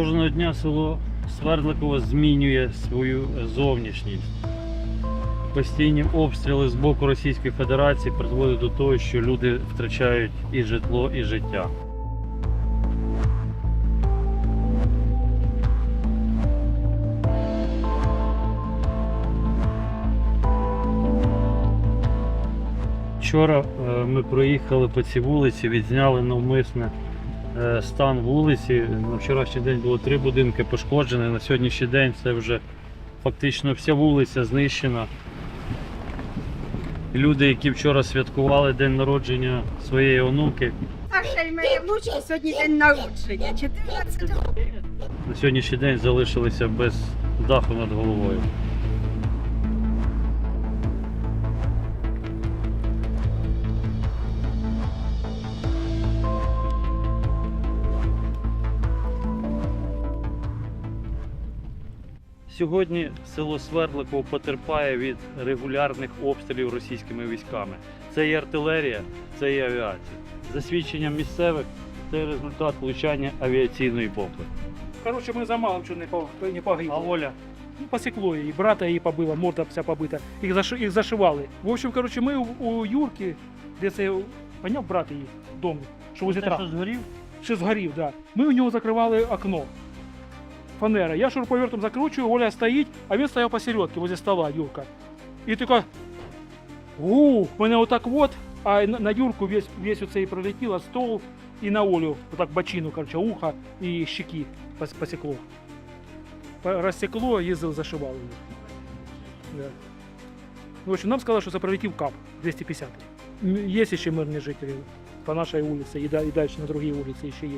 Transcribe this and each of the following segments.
Кожного дня село Свердликово змінює свою зовнішність. Постійні обстріли з боку Російської Федерації призводять до того, що люди втрачають і житло, і життя. Вчора е, ми проїхали по цій вулиці, відзняли навмисне стан вулиці. На вчорашній день було три будинки пошкоджені. На сьогоднішній день це вже фактично вся вулиця знищена. Люди, які вчора святкували день народження своєї онуки, сьогодні день народження. 14 років. на сьогоднішній день залишилися без даху над головою. Сьогодні село Свердликово потерпає від регулярних обстрілів російськими військами. Це і артилерія, це і авіація. За свідченням місцевих, це результат влучання авіаційної бомби. Короче, мы за малым что не, по, не погибли. А Оля Ну, посекло и брата її побило, морда вся побита. Їх, заши, їх зашивали. В общем, короче, ми у, Юрки, де це, поняв, брат її, дом, що возле те, трав. що згорів, Ще згорів, да. Ми у нього закривали окно. Фанера. Я шуруповертом закручую, Оля стоїть, а він стояв посередке, возле стола, Юрка. І така, гу, мене отак от, а на, на Юрку весь, весь оцей прилетіло, стол, і на Олю, отак бочину, короче, ухо і щеки пос- посекло. По- Розсекло, їздив, зашивав її. Да. В общем, нам сказали, що це прилетів КАП 250. М, Є ще мирні жителі по нашій вулиці і, да- і далі на другій вулиці ще є.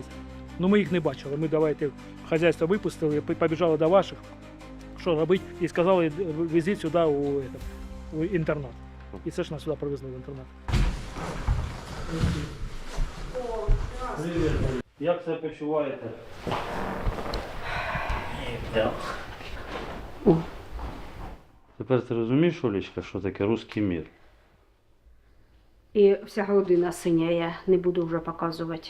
Ну ми їх не бачили. Ми давайте хазяйство випустили, побіжали до ваших, що робити, і сказали, «Д- везіть сюди у, это, у інтернат. І це ж нас сюди привезли в інтернат. як себе почуваєте? Тепер ти розумієш, Олечка, що таке русський мір? І вся грудина синя, я не буду вже показувати.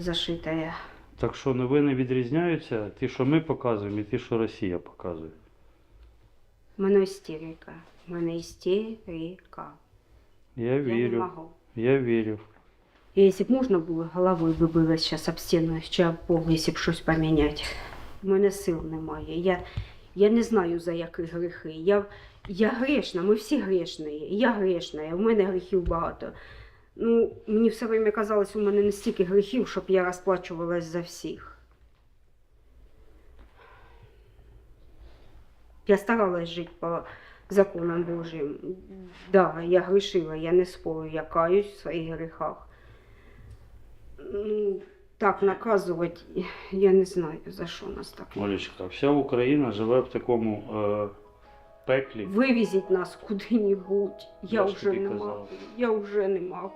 Зашитая. Так що новини відрізняються, ті, що ми показуємо, і ті, що Росія показує. У мене істерика. У мене істерика. Я Я не вірю, можу. я вірю. І якщо б можна було, головою би билась зараз об стіну, чи об пол, якщо б щось поміняти. У мене сил немає. Я, я не знаю, за які гріхи. Я, я грешна, ми всі грешні. Я грешна, у мене гріхів багато. Ну, мені все время казалось, у мене не стільки гріхів, щоб я розплачувалась за всіх. Я старалась жити по законам Божим. Да, я грішила, я не спорю, я каюсь в своїх гріхах. Ну, так наказувати, я не знаю, за що нас так. Олечка, вся Україна живе в такому е, пеклі. Вивезіть нас куди-небудь. Я, Я вже не можу. Я вже не можу.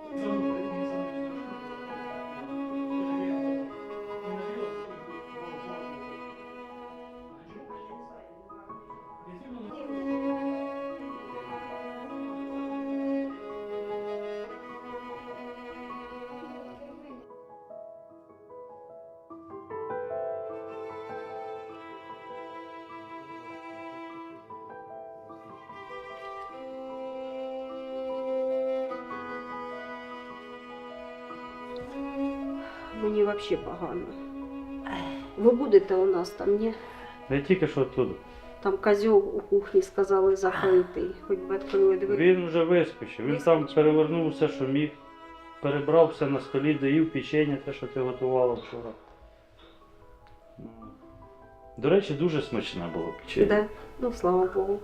Мені взагалі погано. Ви будете у нас там, ні? Я тільки що оттуда. Там козьол у кухні сказали закритий, хоч би відкрили двері. Він вже вискочив. Він там перевернув все, що міг. Перебрав все на столі, доїв печення, те, що ти готувала вчора. Ну. До речі, дуже смачне було печення. Да, ну слава Богу.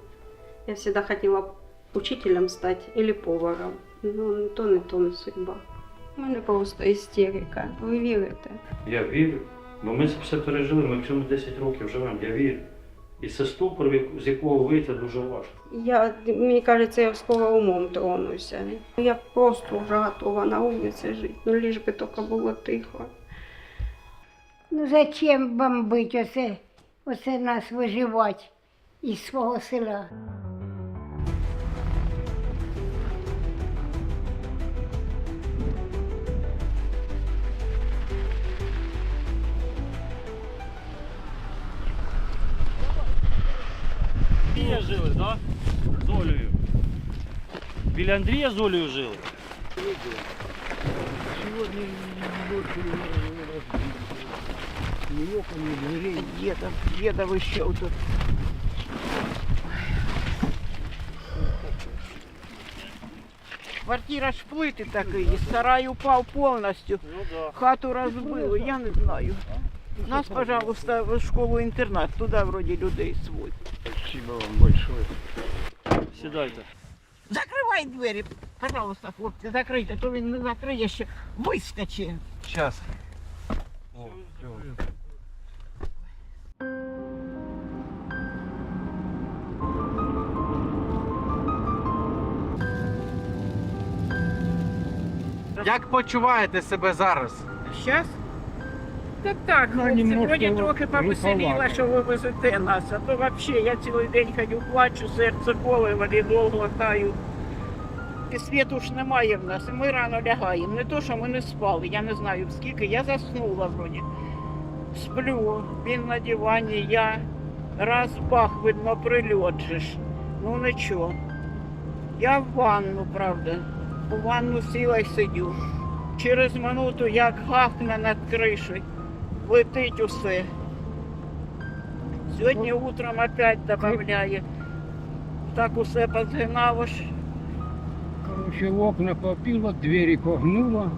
Я всегда хотіла учителем стати или поваром. Ну, не то, не то не судьба. У мене просто істерика. Ви вірите? Я вірю. Бо ми це все пережили, ми в цьому 10 років живемо, я вірю. І це ступор, з якого вийти дуже важко. Я, мені кажеться, я скоро умом тронуся. Я просто вже готова на вулиці жити. Ну, лиш би тільки було тихо. Ну зачем бомбить оце, оце нас виживати із свого села? Андрія жили, так? З Олею. Біля Андрія з Олею жили. Сегодня ночью ни окон, ни дверей, деда, деда еще тут. Квартира ж плити такий, сарай упав повністю, Ну да. хату розбили, я не знаю. Нас, пожалуйста, в школу-інтернат, туди вроді людей свой. Спасибо вам большое. Сідайте. Закривай двері, пожалуйста, хлопці, закрийте, то він не закриє ще вискочить. Сейчас. Як почуваєте себе зараз? Щас? Так так, хлопці, вроді трохи повеселіла, що ви везете нас. А то взагалі я цілий день ходю, плачу, серце коле, валідол глотаю. І світу ж немає в нас, і ми рано лягаємо. Не то, що ми не спали, я не знаю скільки, я заснула вроді. Сплю, він на дивані, я раз бах, видно, ж. Ну нічого. Я в ванну, правда. У ванну сіла й сидю. Через минуту як гахне над кришею, летить усе. Сьогодні утром опять додає. Так усе позгинало ж. Короче, в окна попило, двери погнуло.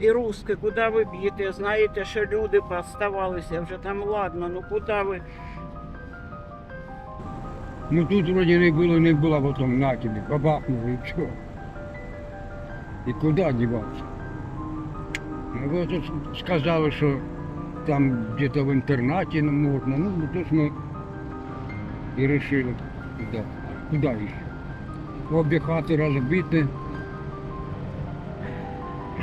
І руски, куди ви б'єте? Знаєте, що люди поставалися вже там, ладно, ну куди ви? Ну тут вроде не было, не было, а потом на тебе, бабахнуло и все. И куда деваться? Ну вот тут сказали, что там где-то в интернате нам можно. Ну, то есть мы и решили, куда, куда еще. Обе хаты разбиты.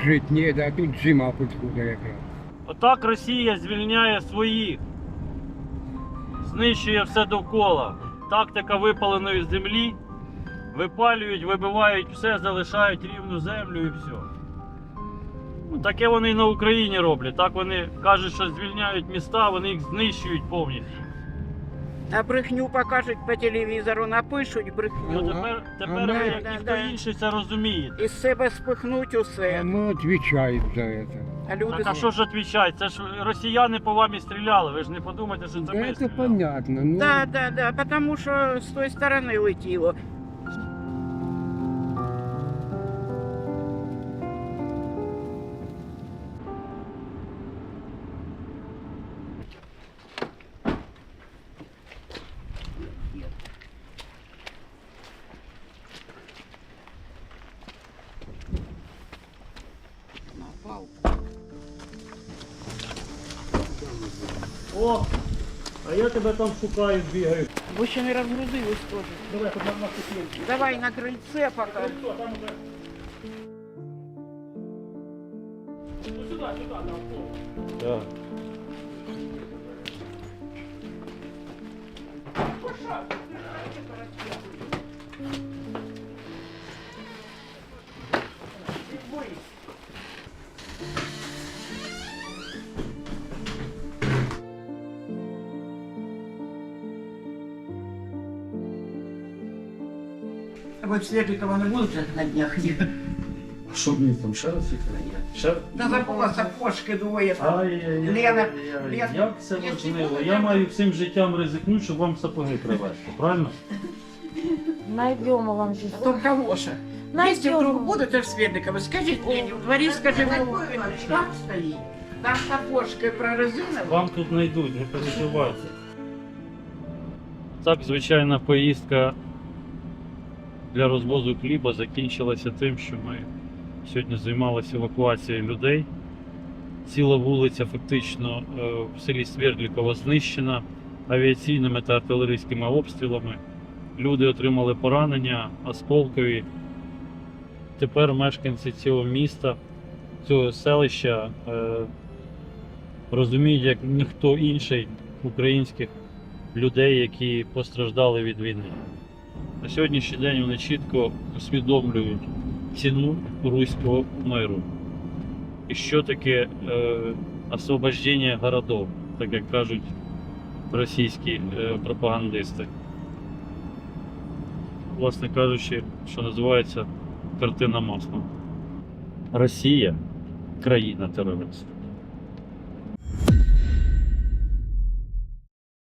Жить не да, а тут зима подходит якраз. Отак Росія звільняє своїх, знищує все довкола. Тактика випаленої землі. Випалюють, вибивають все, залишають рівну землю і все. Ну, Таке вони і на Україні роблять. Так вони кажуть, що звільняють міста, вони їх знищують повністю. А брехню покажуть по телевізору, напишуть Ну, брехню. тепер тепер а ми- ви, як Да, ніхто да. інший це розуміє. Із себе спихнуть А усе. мы отвечаем за это. А люди Так а що ж відповідати? Це ж росіяни по вам і стріляли. Ви ж не подумайте, що це Да ми это стріляли. понятно. Ну, Да, да, да, потому що з тої сторони летіло. Я тебе там шукаю, бігаю. Ви ще не розгрузились теж. Давай, хоч на ступеньки. Давай на крильце пока. Там уже. Ну сюди, сюди, на авто. Так. Ви вслед этого не будете на днях? Ні. Що мені там ще раз їхати? Ще? Та забула сапожки двоє там. Ай-яй-яй. Лена, Ай-яй-яй. Лена, Як це я важливо? Я маю всім життям ризикнути, щоб вам сапоги привезти, правильно? Найдемо вам здесь. То кого же? Если вдруг Найдемо. в Свердикова, скажите Лене, в дворе скажи, там стоит. Там сапожкой прорезиновая. Вам тут знайдуть, не переживайте. Так, звичайна поїздка для розвозу хліба закінчилася тим, що ми сьогодні займалися евакуацією людей. Ціла вулиця фактично е, в селі Свердлікова знищена авіаційними та артилерійськими обстрілами. Люди отримали поранення, осколкові. Тепер мешканці цього міста, цього селища е, розуміють, як ніхто інший українських людей, які постраждали від війни. На сьогоднішній день вони чітко усвідомлюють ціну руського миру. І що таке е, освобождення городов, так як кажуть російські е, пропагандисти. Власне кажучи, що називається картина масла. Росія країна терористів.